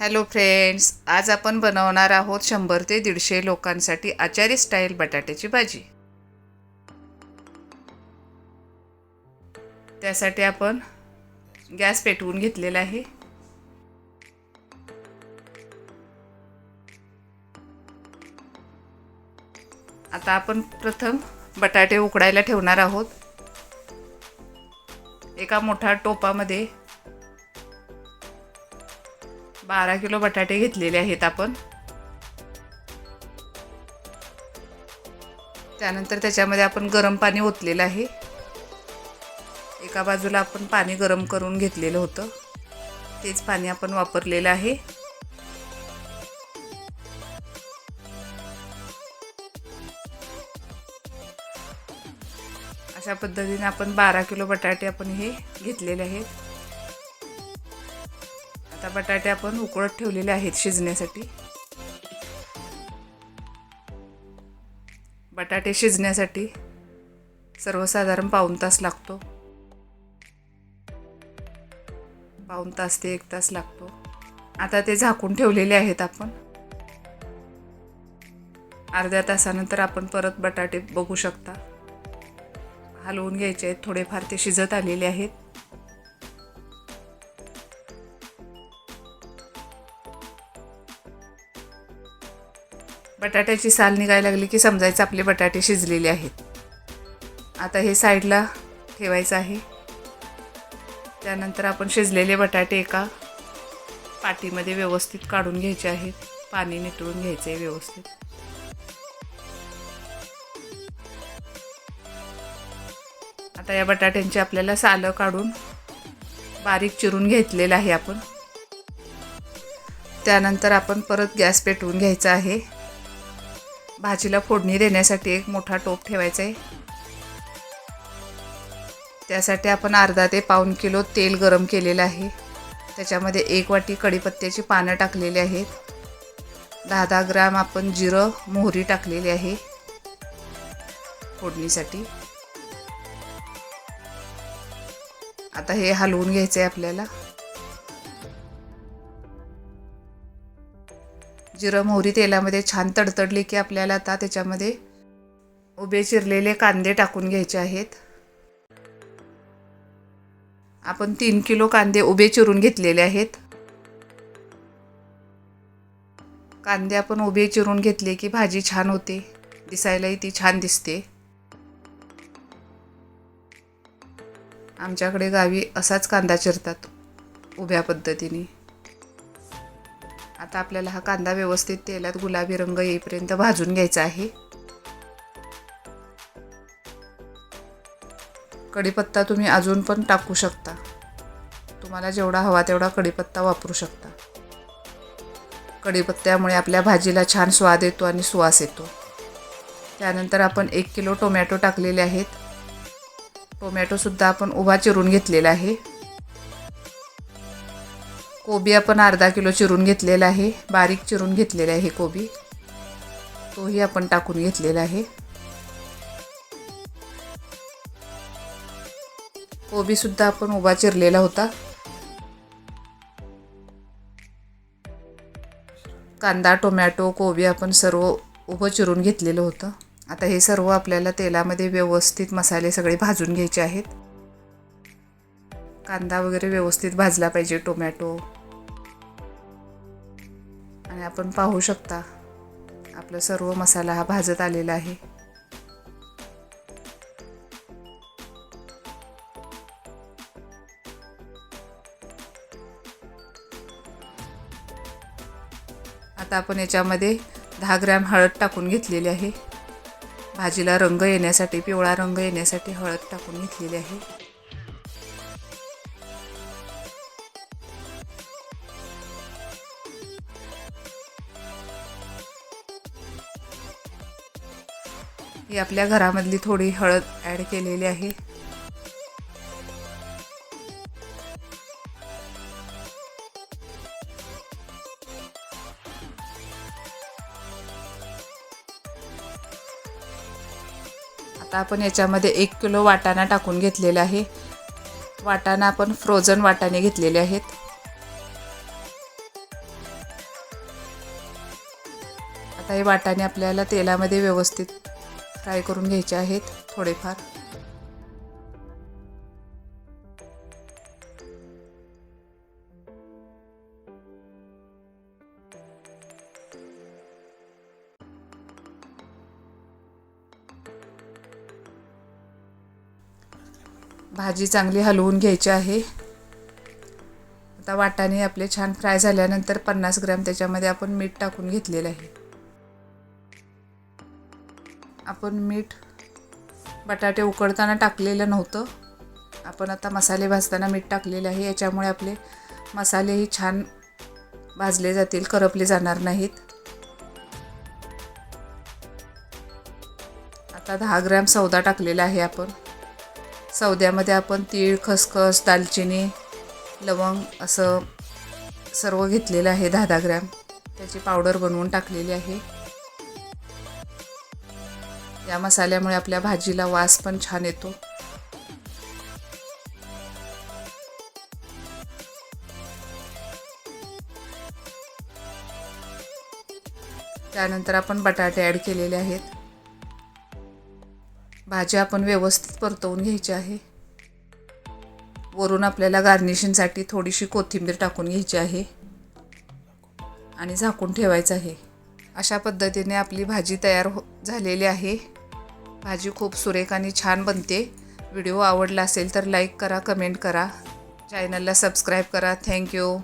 Hello friends आज आपण बनवणार आहोत शंभर ते दीडशे लोकांसाठी आचारी स्टाईल बटाट्याची भाजी. त्यासाठी आपण गॅस पेटवून घेतलेला आहे. आता आपण प्रथम बटाटे उकडायला ठेवणार आहोत. एका मोठ्या टोपामध्ये बारा किलो बटाटे घेतलेले आहेत आपण. त्यानंतर त्याच्यामध्ये आपण गरम पाणी ओतलेलं आहे. एका बाजूला आपण पाणी गरम करून घेतलेलं होतं. तेच पाणी आपण वापरलेलं आहे. अशा पद्धतीने आपण बारा किलो बटाटे आपण हे घेतलेले आहेत. आता बटाटे आपण उकळत ठेवलेले आहेत शिजण्यासाठी. बटाटे शिजण्यासाठी सर्वसाधारण पाऊण तास लागतो. पाऊण तास ते एक तास लागतो. आता ते झाकून ठेवलेले आहेत आपण. अर्ध्या तासानंतर आपण परत बटाटे बघू शकता. हलवून घ्यायचे आहेत थोडेफार ते शिजत आलेले आहेत. बटाट्याची साल निघायला लागली की समजायचं आपले बटाटे शिजलेले आहेत. आता हे साईडला ठेवायचं आहे. त्यानंतर आपण शिजलेले बटाटे एका पाटीमध्ये व्यवस्थित काढून घ्यायचे आहेत. पाणी नितळून घ्यायचे आहे व्यवस्थित. आता या बटाट्यांची आपल्याला सालं काढून बारीक चिरून घेतलेलं आहे आपण. त्यानंतर आपण परत गॅस पेटवून घ्यायचा आहे. भाजीला फोडणी देण्यासाठी एक मोठा टोप ठेवायचा आहे. त्यासाठी आपण अर्धा ते पाऊण किलो तेल गरम केलेलं आहे. त्याच्यामध्ये एक वाटी कढीपत्त्याची पानं टाकलेली आहेत. दहा दहा ग्राम आपण जिरं मोहरी टाकलेली आहे. फोडणीसाठी. आता हे हलवून घ्यायचं आहे आपल्याला. जिरं मोहरी तेलामध्ये छान तडतडली की आपल्याला आता त्याच्यामध्ये उभे चिरलेले कांदे टाकून घ्यायचे आहेत. आपण तीन किलो कांदे उभे चिरून घेतलेले आहेत. कांदे आपण उभे चिरून घेतले की भाजी छान होते. दिसायलाही ती छान दिसते. आमच्याकडे गावी असाच कांदा चिरतात उभ्या पद्धतीने. आता आपल्याला हा कांदा व्यवस्थित तेलात गुलाबी रंग येईपर्यंत भाजून घ्यायचा आहे. कढीपत्ता तुम्ही अजून पण टाकू शकता. तुम्हाला जेवढा हवा तेवढा कढीपत्ता वापरू शकता. कढीपत्त्यामुळे आपल्या भाजीला छान स्वाद येतो आणि सुवास येतो. त्यानंतर आपण एक किलो टोमॅटो टाकलेले आहेत. टोमॅटोसुद्धा आपण उभा चिरून घेतलेला आहे. कोबी आपण अर्धा किलो चिरून घेतलेला आहे. बारीक चिरून घेतलेला आहे कोबी. तोही आपण टाकून घेतलेला आहे. कोबीसुद्धा आपण उभा चिरलेला होता. कांदा टोमॅटो कोबी आपण सर्व उभं चिरून घेतलेलं होतं. आता हे सर्व आपल्याला तेलामध्ये व्यवस्थित मसाले सगळे भाजून घ्यायचे आहेत. कांदा वगैरे व्यवस्थित भाजला पाहिजे टोमॅटो. आणि आपण पाहू शकता आपला सर्व मसाला हा भाजत आलेला आहे. आता आपण याच्यामध्ये दहा ग्रॅम हळद टाकून घेतलेली आहे. भाजीला रंग येण्यासाठी पिवळा रंग येण्यासाठी हळद टाकून घेतलेली आहे. ही आपल्या घरामधली थोडी हळद ॲड केलेली आहे. आता आपण याच्यामध्ये एक किलो वाटाणा टाकून घेतलेला आहे. वाटाणा आपण फ्रोझन वाटाणे घेतलेले आहेत. आता हे वाटाणे आपल्याला तेलामध्ये व्यवस्थित फ्राय करून घ्यायचे आहेत थोडेफार. भाजी चांगली हलवून घ्यायची आहे. आता वाटाणे आपले छान फ्राय झाल्यानंतर पन्नास ग्रॅम त्याच्यामध्ये आपण मीठ टाकून घेतलेलं आहे. आपण मीठ बटाटे उकडताना टाकलेलं नव्हतं. आपण आता मसाले भाजताना मीठ टाकलेलं आहे. याच्यामुळे आपले मसालेही छान भाजले जातील करपले जाणार नाहीत. आता दहा ग्रॅम सौदा टाकलेला आहे आपण. सौद्यामध्ये आपण तीळ खसखस दालचिनी लवंग असं सर्व घेतलेलं आहे दहा दहा ग्रॅम. त्याची पावडर बनवून टाकलेली आहे. या मसाल्यामुळे आपल्या भाजीला वास पण छान येतो. त्यानंतर आपण बटाटे ॲड केलेले आहेत. भाजी आपण व्यवस्थित परतवून घ्यायची आहे. वरून आपल्याला गार्निशिंगसाठी थोडीशी कोथिंबीर टाकून घ्यायची आहे. आणि झाकून ठेवायचं आहे. अशा पद्धतीने आपली भाजी तयार हो झालेली आहे. भाजी खूप सुरेख आणि छान बनते. व्हिडिओ आवडला असेल तर लाईक करा कमेंट करा. चॅनलला सबस्क्राईब करा. थँक्यू